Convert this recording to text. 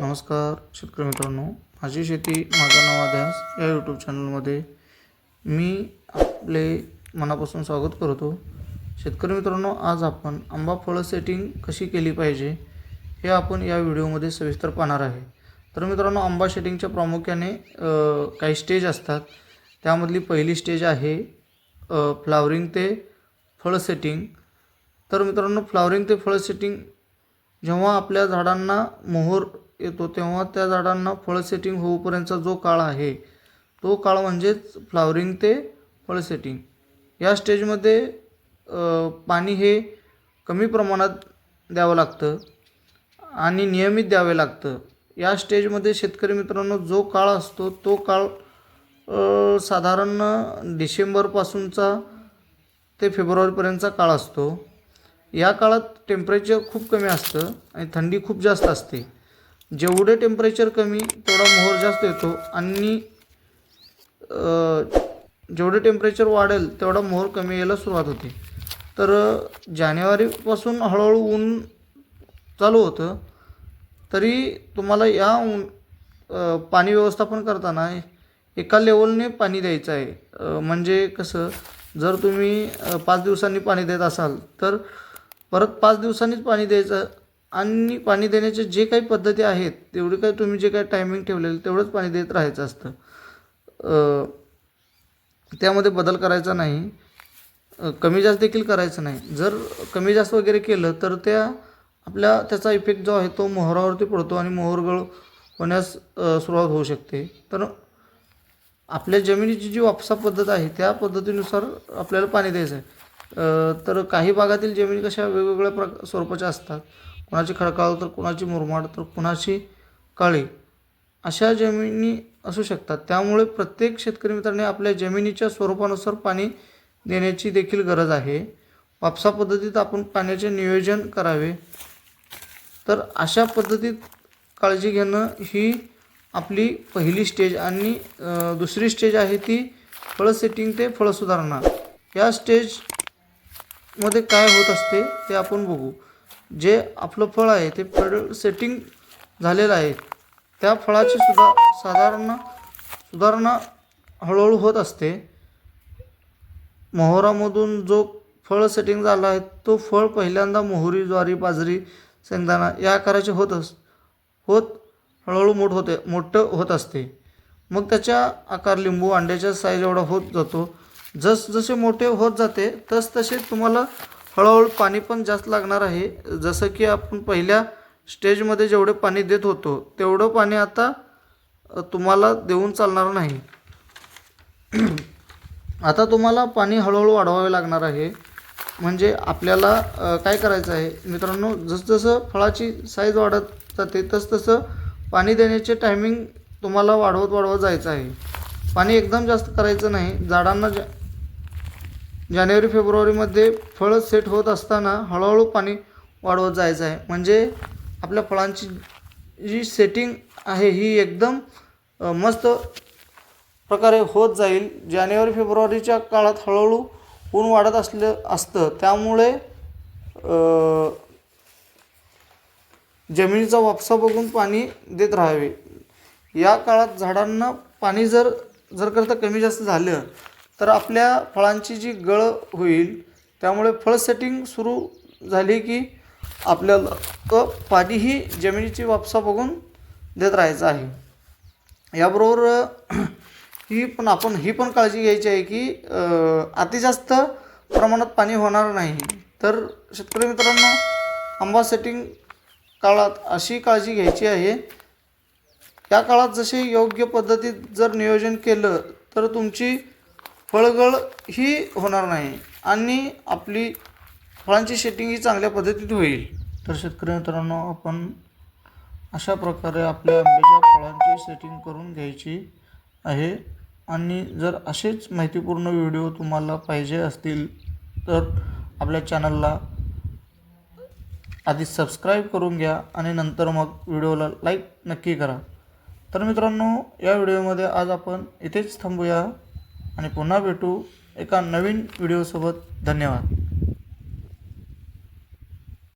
नमस्कार शेतकरी मित्रांनो. माझी शेती माझा नवाध्यास या यूट्यूब चॅनलमध्ये मी आपले मनापासून स्वागत करतो. शेतकरी मित्रांनो आज आपण आंबा फळं सेटिंग कशी केली पाहिजे हे आपण या व्हिडिओमध्ये सविस्तर पाहणार आहे. तर मित्रांनो आंबा सेटिंगच्या प्रामुख्याने काही स्टेज असतात. त्यामधली पहिली स्टेज आहे फ्लावरिंग ते फळ सेटिंग तर मित्रांनो फ्लावरिंग ते फळ सेटिंग जेव्हा आपल्या झाडांना मोहोर येतो तेव्हा त्या झाडांना फळ सेटिंग होऊपर्यंतचा जो काळ आहे तो काळ म्हणजेच फ्लावरिंग ते फळ सेटिंग. या स्टेजमध्ये पाणी हे कमी प्रमाणात द्यावं लागतं आणि नियमित द्यावे लागतं. या स्टेजमध्ये शेतकरी मित्रांनो जो काळ असतो तो काळ साधारण डिसेंबरपासूनचा ते फेब्रुवारीपर्यंतचा काळ असतो. या काळात टेम्परेचर खूप कमी असतं आणि थंडी खूप जास्त असते. जेवढे टेम्परेचर कमी तेवढा मोहर जास्त येतो आणि जेवढं जेवढे टेम्परेचर वाढेल तेवढा मोहर कमी यायला सुरुवात होते. तर जानेवारीपासून हळूहळू ऊन चालू होतं. तरी तुम्हाला या ऊन पाणी व्यवस्थापन करताना एका लेवलने पाणी द्यायचं आहे. म्हणजे कसं जर तुम्ही पाच दिवसांनी पाणी देत असाल तर परत पाच दिवसांनीच पाणी द्यायचं आणि पाणी देण्याचे जे काही पद्धती आहेत तेवढी काय तुम्ही जे काय टायमिंग ठेवलेलं तेवढंच पाणी देत राहायचं असतं. त्यामध्ये बदल करायचा नाही. कमी जास्त देखील करायचं नाही. जर कमी जास्त वगैरे केलं तर त्या आपल्या त्याचा इफेक्ट जो आहे तो मोहरावरती पडतो आणि मोहरगळ होण्यास सुरुवात होऊ शकते. तर आपल्या जमिनीची जी वापसा पद्धत आहे त्या पद्धतीनुसार आपल्याला पाणी द्यायचं आहे. तर काही भागातील जमिनी कशा वेगवेगळ्या प्रक स्वरूपाच्या असतात? कुणाची खडकाळ तर कुणाची मुरमाड तर कुणाची काळी? अशा जमिनी असू शकतात. त्यामुळे प्रत्येक शेतकरी मित्राने आपल्या जमिनीच्या स्वरूपानुसार पाणी देण्याची देखील गरज आहे. वापसा पद्धतीत आपण पाण्याचे नियोजन करावे. तर अशा पद्धतीत काळजी घेणं ही आपली पहिली स्टेज आणि दुसरी स्टेज आहे ती फळ सेटिंग ते फळ सुधारणा. या स्टेज मध्ये काय होत असते ते आपण बघू. जे आपलं फळ आहे ते फळ सेटिंग झालेलं आहे. त्या फळाची सुद्धा साधारण सुधारणा हळूहळू होत असते. मोहरामधून जो फळ सेटिंग झाला आहे तो फळ पहिल्यांदा मोहरी ज्वारी बाजरी शेंगदाणा या आकाराचे होत अस होत हळूहळू मोठ होते मोठं होत असते. मग त्याच्या आकार लिंबू अंड्याच्या साईज एवढा होत जातो. जस जसे मोठे होत जाते तस तसे तुम्हाला हळूहळू पाणी पण जास्त लागणार आहे. जसं की आपण पहिल्या स्टेजमध्ये जेवढे पाणी देत होतो तेवढं पाणी आता तुम्हाला देऊन चालणार नाही. आता तुम्हाला पाणी हळूहळू वाढवावे लागणार आहे. म्हणजे आपल्याला काय करायचं आहे? मित्रांनो जसजसं फळाची साईज वाढत जाते तसतसं पाणी देण्याचे टायमिंग तुम्हाला वाढवत वाढवत जायचं आहे. पाणी एकदम जास्त करायचं नाही. झाडांना जा जानेवारी फेब्रुवारीमध्ये फळं सेट होत असताना हळूहळू पाणी वाढवत जायचं आहे. म्हणजे आपल्या फळांची जी सेटिंग आहे ही एकदम मस्त प्रकारे होत जाईल. जानेवारी फेब्रुवारीच्या काळात हळूहळू ऊन वाढत असलं असतं. त्यामुळे जमिनीचा वापसा बघून पाणी देत राहावे. या काळात झाडांना पाणी जर जर करता कमी जास्त झालं तर आपल्या फळांची जी गळ होईल त्यामुळे फळ सेटिंग सुरू झाली की आपल्याला पाणीही जमिनीची वापसा बघून देत राहायचं आहे. याबरोबर ही पण आपण ही पण काळजी घ्यायची आहे की अति जास्त प्रमाणात पाणी होणार नाही. तर शेतकरी मित्रांनो आंबा सेटिंग काळात अशी काळजी घ्यायची आहे या काळात जसे योग्य पद्धतीत जर नियोजन केलं तर तुमची फळगळ ही होणार नाही आणि आपली फळांची शेटिंग ही चांगल्या पद्धतीत होईल. तर शेतकरी मित्रांनो आपण अशा प्रकारे आपल्या आंब्याच्या फळांची सेटिंग करून घ्यायची आहे. आणि जर असेच माहितीपूर्ण व्हिडिओ तुम्हाला पाहिजे असतील तर आपल्या चॅनलला आधी सबस्क्राईब करून घ्या आणि नंतर मग व्हिडिओला लाईक नक्की करा. तर मित्रांनो या व्हिडिओमध्ये आज आपण इथेच थांबूया आणि पुन्हा भेटू एका नवीन व्हिडिओसोबत. धन्यवाद.